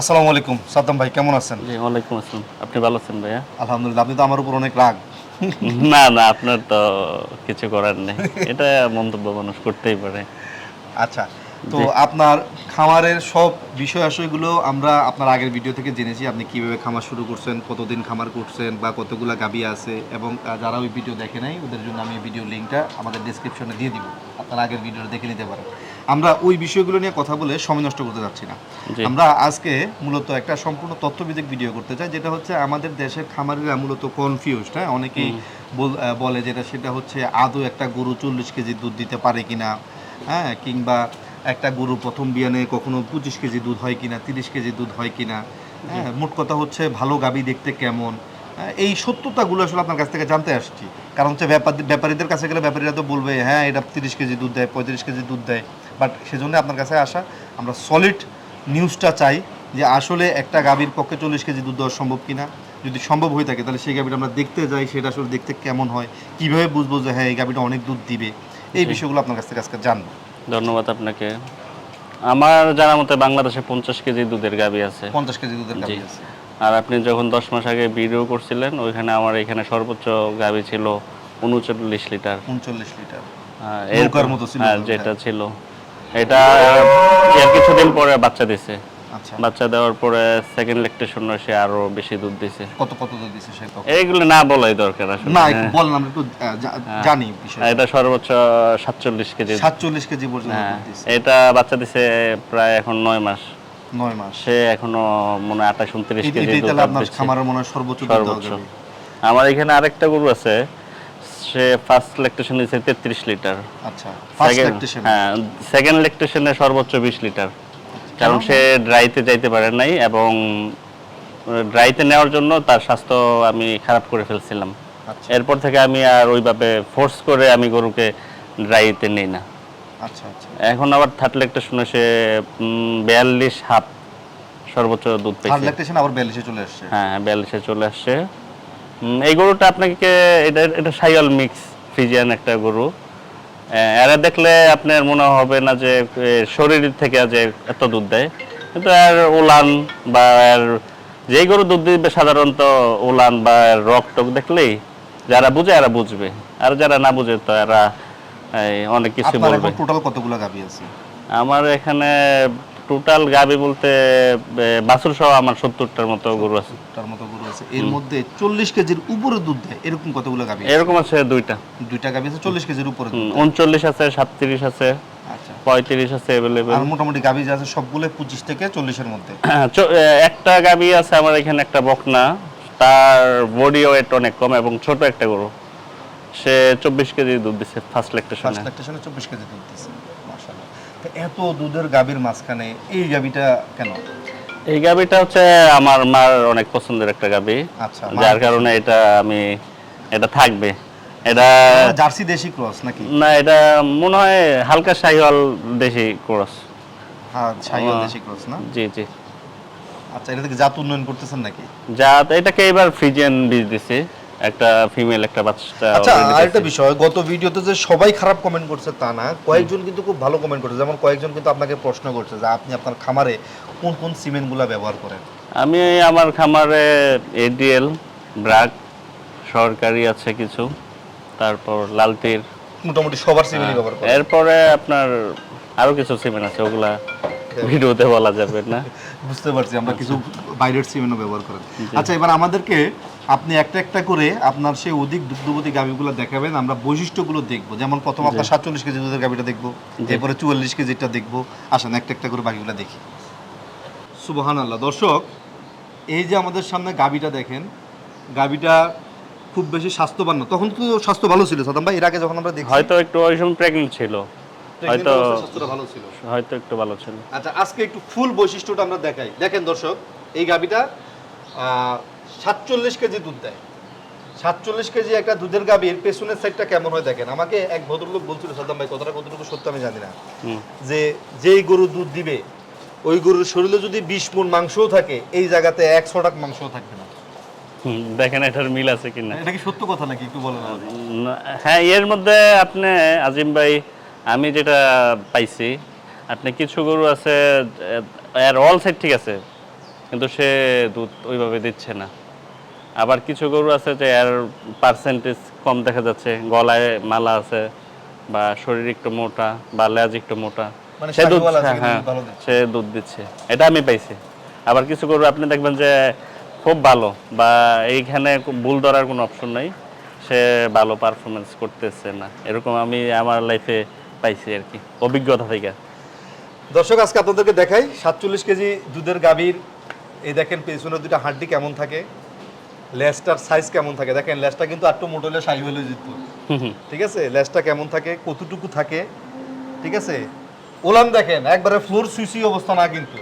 আসসালামু আলাইকুম। সাদ্দাম ভাই কেমন আছেন? জি ওয়ালাইকুম আসসালাম। আপনি ভালো আছেন ভাইয়া? আলহামদুলিল্লাহ আপনি তো আমার উপর অনেক রাগ। না না আপনার তো কিছু করার নেই। এটা মন্তব্য মানুষ করতেই পারে। আচ্ছা তো আপনার খামারের সব বিষয় আশয়গুলো আমরা আপনার আগের ভিডিও থেকে জেনেছি আপনি কীভাবে খামার শুরু করছেন কতদিন খামার করছেন বা কতগুলা গাবি আছে এবং যারা ওই ভিডিও দেখে নাই ওদের জন্য আমি ভিডিও লিঙ্কটা আমাদের ডেসক্রিপশনে দিয়ে দিব। আপনারা আগের ভিডিওটা দেখে নিতে পারেন। আমরা ওই বিষয়গুলো নিয়ে কথা বলে সময় নষ্ট করতে যাচ্ছি না। আমরা আজকে মূলত একটা সম্পূর্ণ তথ্যভিত্তিক ভিডিও করতে চাই যেটা হচ্ছে আমাদের দেশের খামারিরা মূলত কনফিউজড হ্যাঁ? অনেকেই বল- যেটা সেটা হচ্ছে আদৌ একটা গরু চল্লিশ কেজি দুধ দিতে পারে কিনা হ্যাঁ? কিংবা একটা গরু প্রথম বিয়ানে কখনো পঁচিশ কেজি দুধ হয় কিনা তিরিশ কেজি দুধ হয় কিনা হ্যাঁ? মোট কথা হচ্ছে ভালো গাবি দেখতে কেমন হ্যাঁ, এই সত্যতাগুলো আসলে আপনার কাছ থেকে জানতে আসছি। কারণ হচ্ছে ব্যাপার ব্যাপারীদের কাছে গেলে ব্যাপারীরা তো বলবে হ্যাঁ এটা তিরিশ কেজি দুধ দেয় পঁয়ত্রিশ কেজি দুধ দেয়। বাট সেজন্য আপনার কাছে আসা। আমরা সলিড নিউজটা চাই যে আসলে একটা গাভীর পক্ষে চল্লিশ কেজি দুধ দেওয়া সম্ভব কিনা। যদি সম্ভব হয়ে থাকে তাহলে সেই গাভীটা আমরা দেখতে যাই সেটা আসলে দেখতে কেমন হয় কীভাবে বুঝব যে হ্যাঁ এই গাভীটা অনেক দুধ দিবে? এই বিষয়গুলো আপনার কাছ থেকে আজকে জানব। ধন্যবাদ আপনাকে। আমার জানা মতে বাংলাদেশে পঞ্চাশ কেজি দুধের গাবি আছে। পঞ্চাশ কেজি দুধের গাভী আছে। আর আপনি যখন দশ মাস আগে ভিডিও করছিলেন ওইখানে আমার এখানে সর্বোচ্চ গাবি ছিল উনচল্লিশ লিটার। উনচল্লিশ লিটার। হ্যাঁ, হ্যাঁ। যেটা ছিল। এটা এর কিছুদিন পরে বাচ্চা দিছে। আচ্ছা। বাচ্চা দেওয়ার পরে সেকেন্ড ল্যাকটেশন সে আরও বেশি দুধ দিছে। কত কত দুধ দিছে সে এইগুলো না বলাই দরকার আসলে। না একটু বলেন আমরা একটু জা- জানি বিষয় হ্যাঁ, এটা সর্বোচ্চ সাতচল্লিশ কেজি সাতচল্লিশ কেজি পর্যন্ত হ্যাঁ। দুধ দিছে। এটা বাচ্চা দিছে প্রায় এখন নয় মাস। নয় মাস। সে এখনও মনে হয় আঠাশ উনত্রিশ এই- কেজি এটাই দুধ তাহলে আপনার দিচ্ছে। খামারের মনে হয় সর্বোচ্চ দুধ দেওয়া সর্বোচ্চ। যাবে। আমার এখানে আরেকটা গরু আছে সে ফার্স্ট ল্যাকটেশন দিচ্ছে তেত্রিশ লিটার। আচ্ছা হ্যাঁ সেকেন্ড ল্যাকটেশনে সর্বোচ্চ বিশ লিটার। কারণ সে ড্রাইতে যাইতে পারে নাই এবং ড্রাইতে নেওয়ার জন্য তার স্বাস্থ্য আমি খারাপ করে ফেলছিলাম। আচ্ছা। এরপর থেকে আমি আর ওইভাবে ফোর্স করে আমি গরুকে ড্রাইতে নেই না। আচ্ছা আচ্ছা। এখন আবার থার্ড ল্যাকটেশনে সে বিয়াল্লিশ হাফ সর্বোচ্চ দুধ থার্ড পেয়েছে। ল্যাকটেশন আবার বিয়াল্লিশে চলে আসছে। হ্যাঁ বিয়াল্লিশে চলে আসছে। এই গরুটা আপনাকে এটা এটা সাইয়াল মিক্স ফ্রিজিয়ান একটা গরু। এরা দেখলে আপনার মনে হবে না যে শরীর থেকে যে এত দুধ দেয়। কিন্তু এর উলান বা এর যেই গরু দুধ দিবে সাধারণত উলান বা এর রক টক দেখলেই যারা বুঝে এরা বুঝবে। আর যারা না বুঝে তো এরা অনেক কিছু বলবে। টোটাল কতগুলো গাভী আছে? আমার এখানে টোটাল গাবি বলতে বাছুর সহ আমার সত্তরটার মতো গরু আছে। তার মতো গরু আছে। এর মধ্যে চল্লিশ কেজির উপরে দুধ দেয় এরকম কতগুলো আছে? এরকম আছে দুইটা। দুইটা গাভী আছে চল্লিশ কেজির উপরে উনচল্লিশ আছে সাতত্রিশ আছে আচ্ছা। পঁয়ত্রিশ আছে অ্যাভেলেবেল আর মোটামুটি যে আছে সবগুলো পঁচিশ থেকে চল্লিশের মধ্যে। একটা গাবি আছে আমার এখানে একটা বকনা তার বডি ওয়েট অনেক কম এবং ছোট একটা গরু। সে চব্বিশ কেজি দুধ দিচ্ছে ফার্স্ট ল্যাকটেশনে ফার্স্ট ল্যাকটেশনে চব্বিশ কেজি দুধ দিচ্ছে এত দুধের গাভীর মাঝখানে এই গাভীটা কেন? এই গাবিটা হচ্ছে আমার মার অনেক পছন্দের একটা গাবি আচ্ছা যার কারণে এটা আমি এটা থাকবে। এটা জার্সি দেশি ক্রস নাকি? না এটা মনে হয় হালকা শাহিওয়াল দেশি ক্রস। হ্যাঁ ছাইওয়াল দেশি ক্রস না? জি জি। আচ্ছা এটা থেকে জাত উন্নয়ন করতেছেন নাকি? যা এটাকে এবার ফ্রিজিয়ান বীজ দিছি। একটা ফিমেল একটা বাচ্চা আচ্ছা আরেকটা বিষয় গত ভিডিওতে যে সবাই খারাপ কমেন্ট করছে তা না কয়েকজন কিন্তু খুব ভালো কমেন্ট করছে। যেমন কয়েকজন কিন্তু আপনাকে প্রশ্ন করছে যে আপনি আপনার খামারে কোন কোন সিমেন্টগুলো ব্যবহার করেন? আমি আমার খামারে এডিএল ব্রাক সরকারি আছে কিছু। তারপর লালতির মোটামুটি সবার সিমেন্টই ব্যবহার করেন। এরপরে আপনার আরও কিছু সিমেন্ট আছে ওগুলা ভিডিওতে বলা যাবে না। বুঝতে পারছি আমরা কিছু বাইরের সিমেন্টও ব্যবহার করেন। আচ্ছা এবার আমাদেরকে আপনি একটা একটা করে আপনার সেই অধিক দুগ্ধবতী গাভীগুলো দেখাবেন আমরা বৈশিষ্ট্যগুলো দেখব। যেমন প্রথম আপনার সাতচল্লিশ কেজি দুধের গাভীটা দেখব এরপরে চুয়াল্লিশ কেজিটা দেখব। আসেন একটা একটা করে বাকিগুলো দেখি। সুবহান আল্লাহ দর্শক এই যে আমাদের সামনে গাভীটা দেখেন গাভীটা খুব বেশি স্বাস্থ্যবান না। তখন তো স্বাস্থ্য ভালো ছিল সাদাম ভাই এর আগে যখন আমরা দেখি হয়তো একটু ওই সময় প্রেগনেন্ট ছিল। হয়তো ভালো ছিল। হয়তো একটু ভালো ছিল। আচ্ছা আজকে একটু ফুল বৈশিষ্ট্যটা আমরা দেখাই। দেখেন দর্শক এই গাবিটা সাতচল্লিশ কেজি দুধ দেয়। সাতচল্লিশ কেজি একটা দুধের গাভীর পেছনের সাইডটা কেমন হয় দেখেন। আমাকে এক ভদ্রলোক বলছিল সাদ্দাম ভাই কথাটা কতটুকু সত্য আমি জানি না। যে যেই গরু দুধ দিবে ওই গরুর শরীরে যদি বিশ মন মাংসও থাকে এই জায়গাতে একশো টাক মাংসও থাকবে না। দেখেন এটার মিল আছে কিনা। এটা কি সত্য কথা নাকি? একটু বলেন হ্যাঁ এর মধ্যে আপনি আজিম ভাই আমি যেটা পাইছি আপনি কিছু গরু আছে এর অল সাইড ঠিক আছে কিন্তু সে দুধ ওইভাবে দিচ্ছে না। আবার কিছু গরু আছে যে এর পার্সেন্টেজ কম দেখা যাচ্ছে গলায় মালা আছে বা শরীর একটু মোটা বা লেজ একটু মোটা। মানে সে দুধ হ্যাঁ দিচ্ছে। সে দুধ দিচ্ছে এটা আমি পাইছি। আবার কিছু গরু আপনি দেখবেন যে খুব ভালো বা এইখানে ভুল ধরার কোনো অপশন নাই সে ভালো পারফরমেন্স করতেছে না। এরকম আমি আমার লাইফে পাইছি আর কি অভিজ্ঞতা থেকে। দর্শক আজকে আপনাদেরকে দেখাই সাতচল্লিশ কেজি দুধের গাভীর। এই দেখেন পেছনের দুইটা হাড্ডি কেমন থাকে লেজটার সাইজ কেমন থাকে। দেখেন লেজটা কিন্তু আটটু মোটো হলে সাই হলে হুম। ঠিক আছে? লেজটা কেমন থাকে কতটুকু থাকে ঠিক আছে? ওলান দেখেন একবারে ফ্লোর সুইসি অবস্থা না কিন্তু।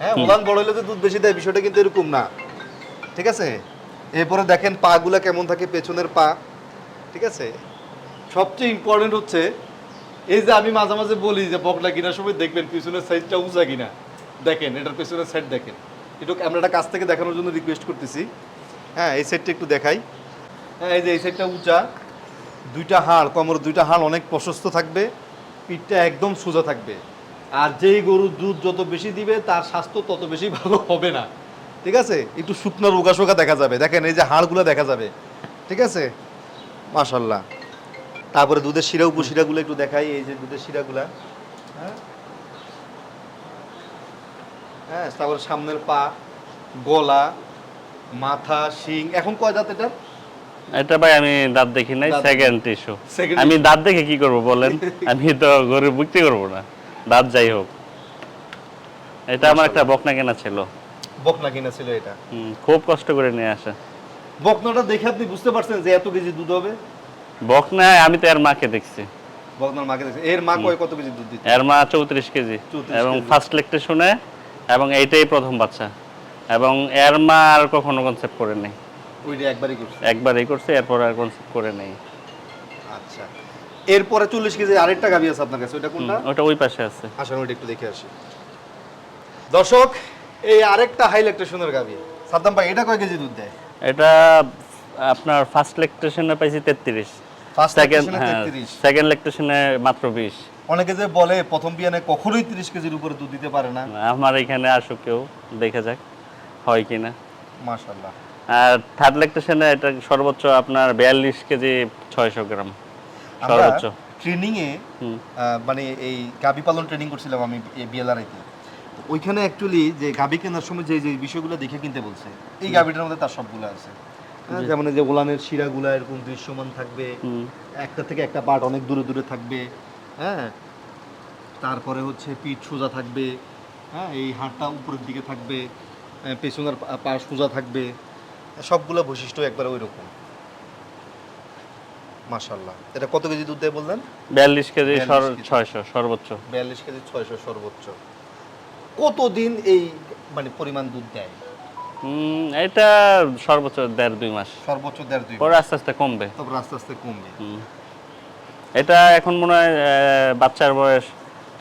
হ্যাঁ ওলান বড় হলে যে দুধ বেশি দেয় বিষয়টা কিন্তু এরকম না। ঠিক আছে? এরপরে দেখেন পা গুলা কেমন থাকে পেছনের পা। ঠিক আছে? সবচেয়ে ইম্পর্টেন্ট হচ্ছে এই যে আমি মাঝে মাঝে বলি যে বকলা কিনার সময় দেখবেন পিছনের সাইডটা উঁচা কিনা। দেখেন, এটার পিছনের সাইড দেখেন। একটু ক্যামেরাটা কাছ থেকে দেখানোর জন্য রিকোয়েস্ট করতেছি। হ্যাঁ এই সাইডটা একটু দেখাই। হ্যাঁ এই যে এই সাইডটা উঁচা। দুইটা হাড় কোমর দুইটা হাড় অনেক প্রশস্ত থাকবে, পিঠটা একদম সোজা থাকবে। আর যেই গরুর দুধ যত বেশি দিবে, তার স্বাস্থ্য তত বেশি ভালো হবে না। ঠিক আছে? একটু শুকনো রোগা শোকা দেখা যাবে। দেখেন, এই যে হাড়গুলো দেখা যাবে। ঠিক আছে? মাশাল্লাহ তারপরে দুধের শিরা উপশিরাগুলো একটু দেখাই এই যে দুধের শিরাগুলা। হ্যাঁ? হ্যাঁ তারপরে সামনের পা গলা মাথা শিং। এখন কয় দাঁত এটা? এটা ভাই আমি দাঁত দেখি নাই সেকেন্ড Second আমি দাঁত দেখে কি করব বলেন? আমি তো গরু বিক্রি করব না। দাঁত যাই হোক। এটা আমার একটা বকনা কেনা ছিল। বকনা কিনা ছিল এটা। হুম, খুব কষ্ট করে নিয়ে আসা। বকনাটা দেখে আপনি বুঝতে পারছেন যে এত কেজি দুধ হবে? বকনা আমি তো এর মাকে দেখছি। বকনার মাকে দেখছে। এর মা কয় কত কেজি দুধ দিচ্ছে এর মা চৌত্রিশ কেজি। এবং ফার্স্ট লেকটে শুনে এবং এইটাই প্রথম বাচ্চা। এবং এর মা আর কখনো কনসেপ্ট করে নেই। ওইটা একবারই করছে? একবারই করছে এরপর আর কনসেপ্ট করে নেই। আচ্ছা। এরপরে চল্লিশ কেজি আরেকটা গাভি আছে আপনার কাছে ওইটা কোনটা? ওটা ওই পাশে আছে। আসেন ওইটা একটু দেখে আসি। দর্শক এই আরেকটা হাইলাইটেশনের গাভি। সাদ্দাম ভাই এটা কয় কেজি দুধ দেয়? এটা আপনার ফার্স্ট লেকটেশনে পাইছি তেত্রিশ। ফার্স্ট সেকেন্ড হ্যাঁ লেকটেশনে মাত্র বিশ। অনেকে যে বলে প্রথম বিয়ানে কখনোই তিরিশ কেজির উপরে দুধ দিতে পারে না। আমার এখানে আসুক কেউ দেখে যাক হয় কিনা মাশাল্লাহ আর থার্ড লেকটেশনে এটা সর্বোচ্চ আপনার বিয়াল্লিশ কেজি ছয়শো গ্রাম। সর্বোচ্চ। ট্রেনিং এ মানে এই গাবি পালন ট্রেনিং করছিলাম আমি বিএলআরআইতে। ওইখানে অ্যাকচুয়ালি যে গাবি কেনার সময় যে যে বিষয়গুলো দেখে কিনতে বলছে এই গাবিটার মধ্যে তার সবগুলো আছে। যেমন যে ওলানের শিরাগুলা এরকম দৃশ্যমান থাকবে একটা থেকে একটা পার্ট অনেক দূরে দূরে থাকবে হ্যাঁ? তারপরে হচ্ছে পিঠ সোজা থাকবে হ্যাঁ? এই হাড়টা উপরের দিকে থাকবে পেছনের পা- সোজা থাকবে সবগুলো বৈশিষ্ট্য একবারে ওই রকম মাশাল্লাহ এটা কত কেজি দুধ দেয় বললেন? বিয়াল্লিশ কেজি 42 ছয়শো সর্বোচ্চ। বিয়াল্লিশ কেজি ছয়শো সর্বোচ্চ। কতদিন এই মানে পরিমাণ দুধ দেয়? এটা সর্বোচ্চ দেড় দুই মাস। সর্বোচ্চ দেড় দুই পরে আস্তে আস্তে কমবে। তারপর আস্তে আস্তে কমবে। এটা এখন মনে হয় বাচ্চার বয়স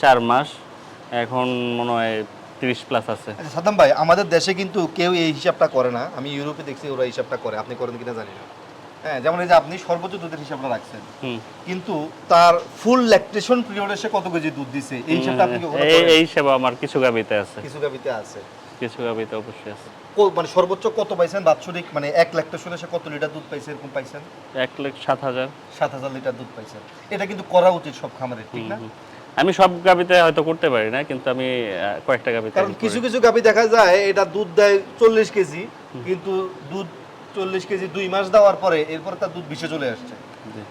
চার মাস। এখন মনে হয় তিরিশ প্লাস আছে। আচ্ছা ভাই আমাদের দেশে কিন্তু কেউ এই হিসাবটা করে না। আমি ইউরোপে দেখছি ওরা হিসাবটা করে। আপনি করেন কিনা জানি না। হ্যাঁ যেমন এই যে আপনি সর্বোচ্চ দুধের হিসাবটা রাখছেন। কিন্তু তার ফুল ল্যাকটেশন পিরিয়ডে সে কত কেজি দুধ দিছে? এই হিসাবটা আপনি এই আমার কিছু গাবিতে আছে। কিছু গাবিতে আছে। কিছু গাবিতে অবশ্যই আছে। মানে সর্বোচ্চ কত পাইছেন বাৎসরিক? মানে এক ল্যাকটেশনে সে কত লিটার দুধ পাইছে এরকম পাইছেন? এক লাখ সাত হাজার। সাত হাজার লিটার দুধ পাইছেন। এটা কিন্তু করা উচিত সব খামারের ঠিক না? আমি সব গাবিতে হয়তো করতে পারি না কিন্তু আমি কয়েকটা গাবিতে কারণ কিছু কিছু গাভি দেখা যায় এটা দুধ দেয় চল্লিশ কেজি কিন্তু দুধ চল্লিশ কেজি দুই মাস দেওয়ার পরে এরপর তার দুধ বিশে চলে আসছে।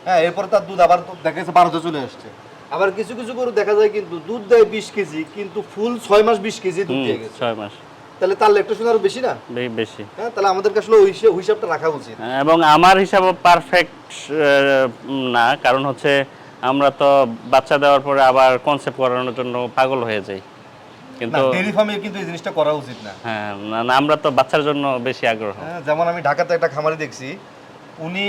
হ্যাঁ এরপর তার দুধ আবার দেখা যাচ্ছে বারোতে চলে আসছে। আবার কিছু কিছু গরু দেখা যায় কিন্তু দুধ দেয় বিশ কেজি কিন্তু ফুল ছয় মাস বিশ কেজি দুধ দিয়ে গেছে। ছয় মাস। তাহলে তার আরও বেশি না? বেশি। হ্যাঁ তাহলে আমাদেরকে আসলে ওই হিসাবটা রাখা উচিত। এবং আমার হিসাবে পারফেক্ট না কারণ হচ্ছে আমরা তো বাচ্চা দেওয়ার পরে আবার কনসেপ্ট করানোর জন্য পাগল হয়ে যাই। কিন্তু ডেরি ফার্মে কিন্তু এই জিনিসটা করা উচিত না। হ্যাঁ না আমরা তো বাচ্চার জন্য বেশি আগ্রহ। হ্যাঁ, যেমন আমি ঢাকাতে একটা খামারে দেখছি উনি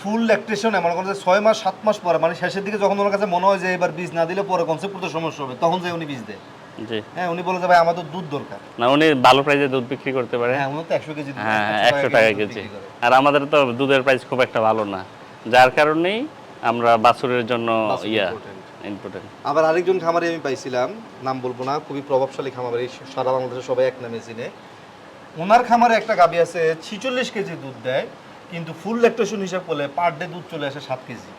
ফুল ল্যাকটেশনে মনে করেন যে ছয় মাস সাত মাস পরে মানে শেষের দিকে যখন ওনার কাছে মনে হয় যে এবার বীজ না দিলে পরে কনসেপ্ট করতে সমস্যা হবে তখন যে উনি বীজ দেয়। জি। হ্যাঁ উনি বলে যে ভাই আমাদের দুধ দরকার। না উনি ভালো প্রাইসে দুধ বিক্রি করতে পারে। হ্যাঁ উনি তো একশো কেজি দুধ হ্যাঁ 100 একশো টাকা কেজি। আর আমাদের তো দুধের প্রাইস খুব একটা ভালো না। যার কারণেই আমরা বাছুরের জন্য ইয়া ইম্পর্টেন্ট আবার আরেকজন খামারে আমি পাইছিলাম নাম বলব না খুবই প্রভাবশালী খামার সারা বাংলাদেশে সবাই এক নামে চিনে। ওনার খামারে একটা গাবি আছে ছিচল্লিশ কেজি দুধ দেয় কিন্তু ফুল ল্যাকটেশন হিসাব করলে পার ডে দুধ চলে আসে সাত কেজি।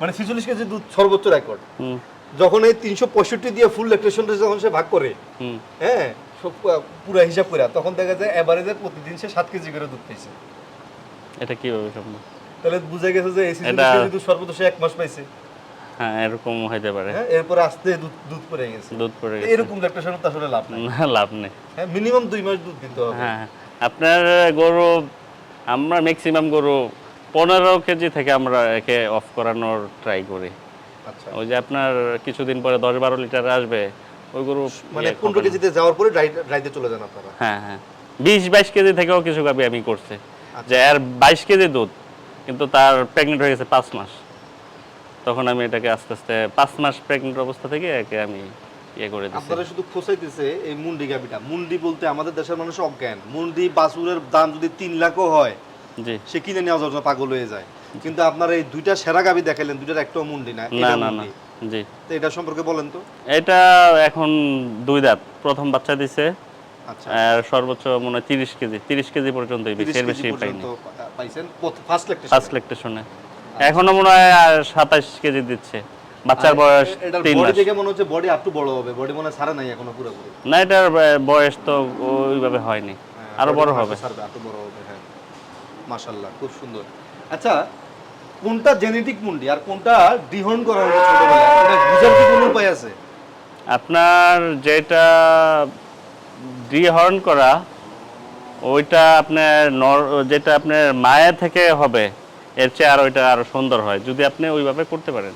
মানে ছিচল্লিশ কেজি দুধ সর্বোচ্চ রেকর্ড হুম। যখন এই তিনশো পঁয়ষট্টি দিয়ে ফুল ল্যাকটেশনটা যখন সে ভাগ করে হ্যাঁ সব পুরো হিসাব করে তখন দেখা যায় এভারেজে প্রতিদিন সে সাত কেজি করে দুধ পাইছে এটা কীভাবে সম্ভব? তাহলে বুঝে গেছে যে এই দুধ সর্বোচ্চ সে এক মাস পাইছে। হ্যাঁ এরকম হইতে পারে। হ্যাঁ এরপরে আস্তে দুধ দুধ পড়ে গেছে। দুধ পড়ে গেছে। এরকম ল্যাকটেশন তো আসলে লাভ নাই। না লাভ নেই। হ্যাঁ মিনিমাম দুই মাস দুধ দিতে হবে। হ্যাঁ আপনার গরু আমরা ম্যাক্সিমাম গরু পনেরো কেজি থেকে আমরা একে অফ করানোর ট্রাই করি। ওই যে আপনার কিছুদিন পরে দশ বারো লিটার আসবে ওই গরু মানে ইয়ে পনেরো করবে না। কেজিতে যাওয়ার পরে ড্রাইতে চলে যান আপনারা? হ্যাঁ হ্যাঁ। বিশ বাইশ কেজি থেকেও কিছু গাবি আমি করছি। আচ্ছা। যে আর বাইশ কেজি দুধ কিন্তু তার প্রেগনেন্ট হয়ে গেছে পাঁচ মাস। তখন আমি এটাকে আস্তে আস্তে পাঁচ মাস প্রেগনেন্ট অবস্থা থেকে একে আমি ইয়ে করে দিচ্ছি আপনারা শুধু খোসাইতেছে এই মুন্ডি গাবিটা মুন্ডি বলতে আমাদের দেশের মানুষ অজ্ঞান। মুন্ডি বাছুরের দাম যদি তিন লাখও হয় জি। সে কিনে নেওয়ার জন্য পাগল হয়ে যায়। কিন্তু আপনার এই দুইটা সেরা গাবি দেখাইলেন দুইটার একটাও মুন্ডি না না না না জি। তো এটা সম্পর্কে বলেন তো। এটা এখন দুই দাঁত প্রথম বাচ্চা দিছে। আচ্ছা। আর সর্বোচ্চ মনে হয় তিরিশ কেজি তিরিশ কেজি পর্যন্ত এর বেশি পাইনি। ফার্স্ট লেকটেশনে এখনও মনে হয় সাতাশ কেজি দিচ্ছে। বাচ্চার বয়স তিন মাস। দেখে মনে হচ্ছে বডি আপ বড় হবে বডি মনে সারা নাই এখনও না এটার বয়স তো ওইভাবে হয়নি। হ্যাঁ, আরও বড় হবে। সারবে, আরও বড় হবে হ্যাঁ। মাশাআল্লাহ খুব সুন্দর। আচ্ছা কোনটা জেনেটিক মুন্ডি আর কোনটা ডিহর্ন করা হয়েছে ছোটবেলায়? এটা বুঝার কি কোনো উপায় আছে? আপনার যেটা ডিহর্ন করা ওইটা আপনার নর যেটা আপনার মায়ের থেকে হবে এর চেয়ে আর ওইটা আরও সুন্দর হয় যদি আপনি ওইভাবে করতে পারেন।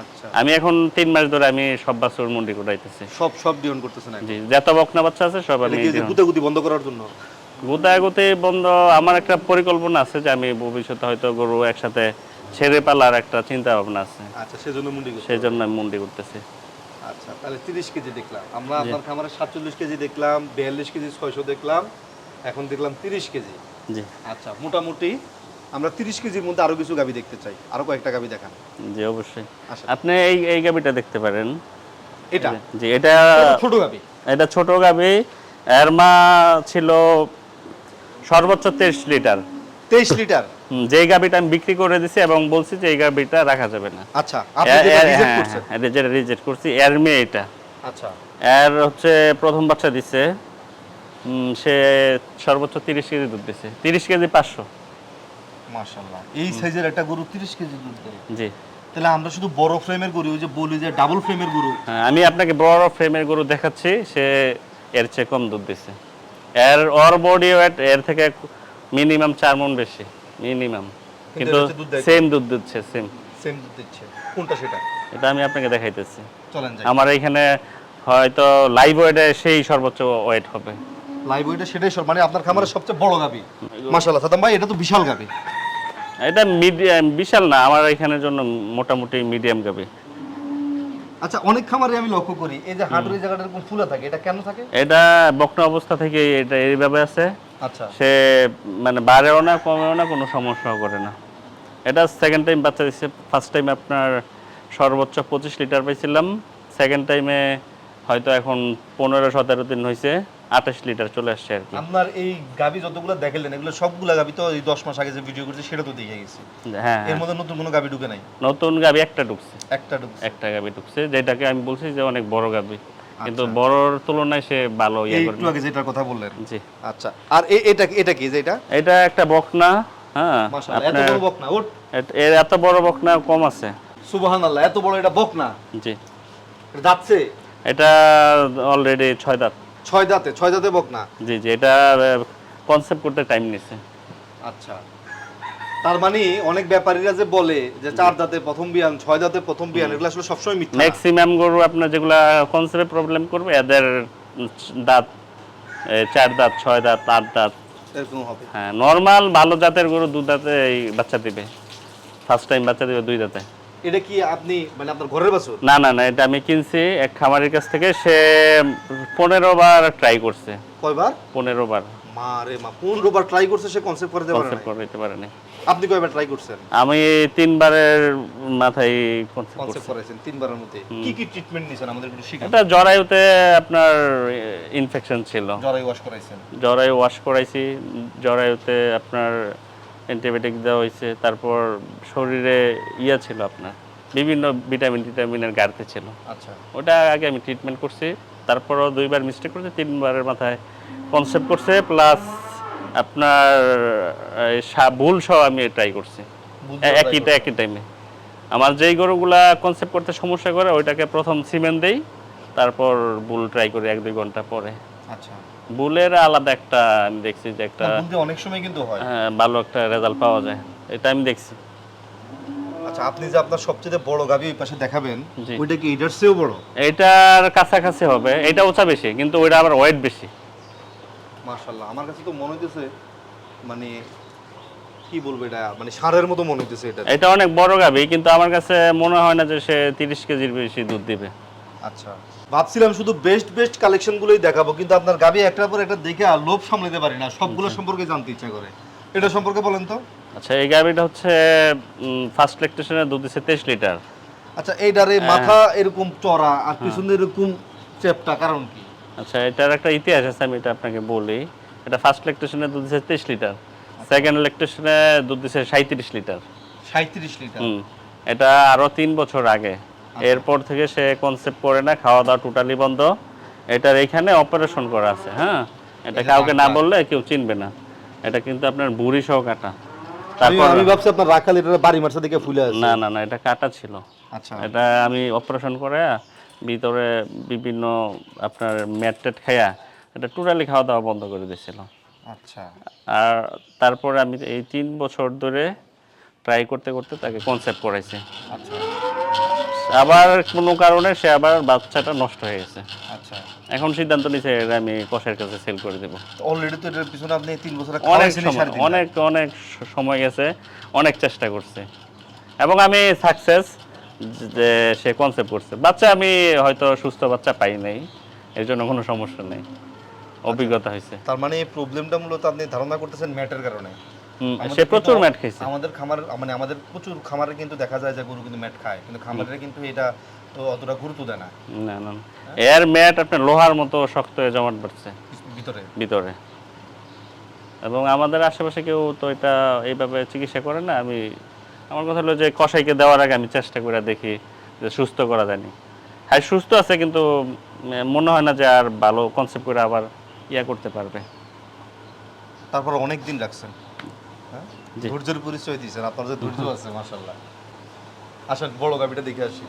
আচ্ছা। আমি এখন তিন মাস ধরে আমি সব বাছুর মুন্ডি কোটাইতেছি। সব সব ডিহর্ন করতেছেন জি যত বকনা বাচ্চা আছে সব আমি যে গুতাগুতি বন্ধ করার জন্য? গুতাগুতি বন্ধ আমার একটা পরিকল্পনা আছে যে আমি ভবিষ্যতে হয়তো গরু একসাথে ছেড়ে পালার একটা চিন্তা ভাবনা আছে। আচ্ছা সেজন্য মুন্ডি করতে সেই জন্য আমি মুন্ডি করতেছি। আচ্ছা তাহলে তিরিশ কেজি দেখলাম। আমরা আপনার খামারে সাতচল্লিশ কেজি দেখলাম বিয়াল্লিশ কেজি ছয়শো দেখলাম এখন দেখলাম তিরিশ কেজি। জি। আচ্ছা মোটামুটি আমরা তিরিশ কেজির মধ্যে আরও কিছু গাবি দেখতে চাই। আরও কয়েকটা গাবি দেখান। জি অবশ্যই। আচ্ছা। আপনি এই এই গাবিটা দেখতে পারেন। এটা? জি এটা এটা ছোট গাবি। এটা ছোট গাবি। এর মা ছিল সর্বোচ্চ তেইশ লিটার। তেইশ লিটার? যে গাবিটা আমি বিক্রি করে দিছি এবং বলছি যে এই গাবিটা রাখা যাবে না। আচ্ছা যেটা রিজেক্ট হ্যাঁ, করছেন। হ্যাঁ, রিজেক্ট করছি এর মেয়ে এটা। আচ্ছা। এর হচ্ছে প্রথম বাচ্চা দিছে সে সর্বোচ্চ তিরিশ কেজি দুধ দিছে। তিরিশ কেজি পাঁচশো। এই সাইজের একটা গরু তিরিশ কেজি দুধ দেয়। জি। তাহলে আমরা শুধু বড় ফ্রেমের গরু যে বলি যে ডাবল ফ্রেমের গরু। হ্যাঁ, আমি আপনাকে বড় ফ্রেমের গরু দেখাচ্ছি সে এর চেয়ে কম দুধ দিছে। এর ওর বডি ওয়েট এর থেকে মিনিমাম চার মন বেশি মিনিমাম কিন্তু সেম দুধ দিচ্ছে সেম সেম দুধ দিচ্ছে। কোনটা সেটা? এটা আমি আপনাকে দেখাইতেছি। চলেন যাই। আমার এখানে হয়তো লাইভ ওয়েটে সেই সর্বোচ্চ ওয়েট হবে। লাইভ ওইটা সেটাই মানে আপনার খামারের সবচেয়ে বড় গাবি। মাশাআল্লাহ সাদাম ভাই এটা তো বিশাল গাবি। এটা মিডিয়াম বিশাল না আমার এখানের জন্য মোটামুটি মিডিয়াম গাবি। আচ্ছা অনেক খামারে আমি লক্ষ্য করি এই যে হাঁটুর জায়গাটা এরকম ফুলা থাকে এটা কেন থাকে? এটা বকনা অবস্থা থেকে এটা এইভাবে আছে। আচ্ছা। সে মানে বাড়েও না কমেও না কোনো সমস্যাও করে না। এটা সেকেন্ড টাইম বাচ্চা দিচ্ছে ফার্স্ট টাইম আপনার সর্বোচ্চ পঁচিশ লিটার পাইছিলাম। সেকেন্ড টাইমে হয়তো এখন পনেরো সতেরো দিন হয়েছে আঠাশ লিটার চলে আসছে আর কি। আপনার এই গাবি যতগুলো দেখালেন এগুলো সবগুলা গাবি তো এই দশ মাস আগে যে ভিডিও করছে সেটা তো দেখে গেছি। হ্যাঁ এর মধ্যে নতুন কোনো গাবি ঢুকে নাই? নতুন গাবি একটা ঢুকছে। একটা ঢুকছে। একটা গাবি ঢুকছে যেটাকে আমি বলছি যে অনেক বড় গাবি। কিন্তু বড়র তুলনায় সে ভালো ইয়ে করে একটু আগে যেটার কথা বললেন। জি। আচ্ছা আর এটা এটা কি যে এটা? এটা একটা বকনা হ্যাঁ। মাশাআল্লাহ এত বড় বকনা ওট এর এত বড় বকনা কম আছে। সুবহানাল্লাহ এত বড় এটা বকনা? জি। এটা যাচ্ছে এটা অলরেডি ছয় দাঁত। ছয় দাঁতে ছয় দাঁতে বকনা জি জি এটা কনসেপ্ট করতে টাইম নিছে আচ্ছা। তার মানে অনেক ব্যাপারীরা যে বলে যে চার দাঁতে প্রথম বিয়ান ছয় দাঁতে প্রথম বিয়ান এগুলো আসলে সবসময় মিথ্যা ম্যাক্সিমাম গরু আপনার যেগুলা কনসেপ্ট প্রবলেম করবে এদের দাঁত চার দাঁত ছয় দাঁত আট দাঁত। এরকম হবে। হ্যাঁ নর্মাল ভালো জাতের গরু দু দাঁতে এই বাচ্চা দিবে। ফার্স্ট টাইম বাচ্চা দিবে দুই দাঁতে। এটা কি আপনি মানে আপনার ঘরের বাছুর? না না না এটা আমি কিনছি এক খামারের কাছ থেকে। সে পনেরো বার ট্রাই করছে। কয়বার? পনেরো বার। মা রে মা পনেরো বার ট্রাই করছে সে কনসেপ্ট করতে পারে কনসেপ্ট। করতে পারেনি আপনি কয়বার ট্রাই করছেন? আমি তিনবারের মাথায় কনসেপ্ট করেছেন তিনবারের মধ্যে। কি কি ট্রিটমেন্ট নিছেন আমাদের একটু শিখান। এটা জরায়ুতে আপনার ইনফেকশন ছিল। জরাই ওয়াশ করাইছেন। জরায়ু ওয়াশ করাইছি। জরায়ুতে আপনার অ্যান্টিবায়োটিক দেওয়া হয়েছে তারপর শরীরে ইয়া ছিল আপনার বিভিন্ন ভিটামিন টিটামিনের গাড়তে ছিল। আচ্ছা। ওটা আগে আমি ট্রিটমেন্ট করছি তারপরও দুইবার মিস্টেক করছে তিনবারের মাথায় কনসেপ্ট করছে প্লাস আপনার ভুল সহ আমি ট্রাই করছি। একইটা একই টাইমে আমার যেই গরুগুলা কনসেপ্ট করতে সমস্যা করে ওইটাকে প্রথম সিমেন্ট দেই তারপর বুল ট্রাই করি এক দুই ঘণ্টা পরে। আচ্ছা। বুলের আলাদা একটা আমি দেখছি যে একটা অনেক সময় কিন্তু হয়। হ্যাঁ, ভালো একটা রেজাল্ট পাওয়া যায়। এটা আমি দেখছি। আচ্ছা আপনি যে আপনার সবচেয়ে বড় গাবি ওই পাশে দেখাবেন ওইটা কি এটার চেয়েও বড়? এটার কাছাকাছি হবে। এটা উঁচা বেশি কিন্তু ওইটা আবার ওয়েট বেশি। মাশাআল্লাহ আমার কাছে তো মনে হইতেছে মানে কি বলব এটা মানে সারের মতো মনে হইতেছে এটা। এটা অনেক বড় গাবি কিন্তু আমার কাছে মনে হয় না যে সে তিরিশ কেজির বেশি দুধ দিবে। আচ্ছা। ভাবছিলাম শুধু বেস্ট বেস্ট কালেকশন গুলোই দেখাবো কিন্তু আপনার গাবি একটার পর একটা দেখে আর লোভ সামলাতে পারি না। সবগুলো সম্পর্কে জানতে ইচ্ছা করে। এটা সম্পর্কে বলেন তো। আচ্ছা এই গাবিটা হচ্ছে ফার্স্ট ল্যাকটেশনে দুধ দিচ্ছে তেইশ লিটার। আচ্ছা এইটারে মাথা এরকম চড়া আর পিছনে এরকম চেপটা কারণ কি? আচ্ছা এটার একটা ইতিহাস আছে আমি এটা আপনাকে বলি। এটা ফার্স্ট ল্যাকটেশনে দুধ দিচ্ছে তেইশ লিটার। সেকেন্ড ল্যাকটেশনে দুধ দিচ্ছে সাঁত্রিশ লিটার। সাঁত্রিশ লিটার। এটা আরও তিন বছর আগে। এরপর থেকে সে কনসেপ্ট করে না খাওয়া দাওয়া টোটালি বন্ধ। এটার এখানে অপারেশন করা আছে হ্যাঁ? এটা কাউকে না বললে কেউ চিনবে না। এটা কিন্তু আপনার বুড়ি সহ কাটা। তারপর আমি ভাবছি আপনার রাখাল এটা বাড়ি মারসা দিকে ফুলে আছে। না না না এটা কাটা ছিল। আচ্ছা। এটা আমি অপারেশন করে ভিতরে বিভিন্ন আপনার ম্যাট ট্যাট খাইয়া এটা টোটালি খাওয়া দাওয়া বন্ধ করে দিয়েছিল আচ্ছা। আর তারপরে আমি এই তিন বছর ধরে ট্রাই করতে করতে তাকে কনসেপ্ট করাইছি। আচ্ছা। আবার কোনো কারণে সে আবার বাচ্চাটা নষ্ট হয়ে গেছে। আচ্ছা। এখন সিদ্ধান্ত নিছে এটা আমি কষের কাছে সেল করে দেবো। অলরেডি তো এটার পিছনে আপনি তিন বছর অনেক সময় অনেক অনেক সময় গেছে অনেক চেষ্টা করছে। এবং আমি সাকসেস যে সে কনসেপ্ট করছে। বাচ্চা আমি হয়তো সুস্থ বাচ্চা পাই নাই এর জন্য কোনো সমস্যা নেই। অভিজ্ঞতা হয়েছে। তার মানে এই প্রবলেমটা মূলত আপনি ধারণা করতেছেন ম্যাটের কারণে। সে প্রচুর ম্যাট খাইছে। আমাদের খামার মানে আমাদের প্রচুর খামারে কিন্তু দেখা যায় যে গরু কিন্তু ম্যাট খায় কিন্তু খামারে কিন্তু এটা তো অতটা গুরুত্ব দেয় না। না না না। এর ম্যাট আপনার লোহার মতো শক্ত হয়ে জমাট পড়ছে ভিতরে। ভিতরে। এবং আমাদের আশেপাশে কেউ তো এটা এইভাবে চিকিৎসা করে না আমি আমার কথা হলো যে কষাইকে দেওয়ার আগে আমি চেষ্টা করে দেখি যে সুস্থ করা যায়নি হ্যাঁ সুস্থ আছে কিন্তু মনে হয় না যে আর ভালো কনসেপ্ট করে আবার ইয়া করতে পারবে। তারপর অনেক দিন রাখছেন। হ্যাঁ? যে ধৈর্যের পরিচয় দিয়েছেন। আপনার যে ধৈর্য আছে মাসাল্লাহ আসেন বড় গাবিটা দেখে আসি।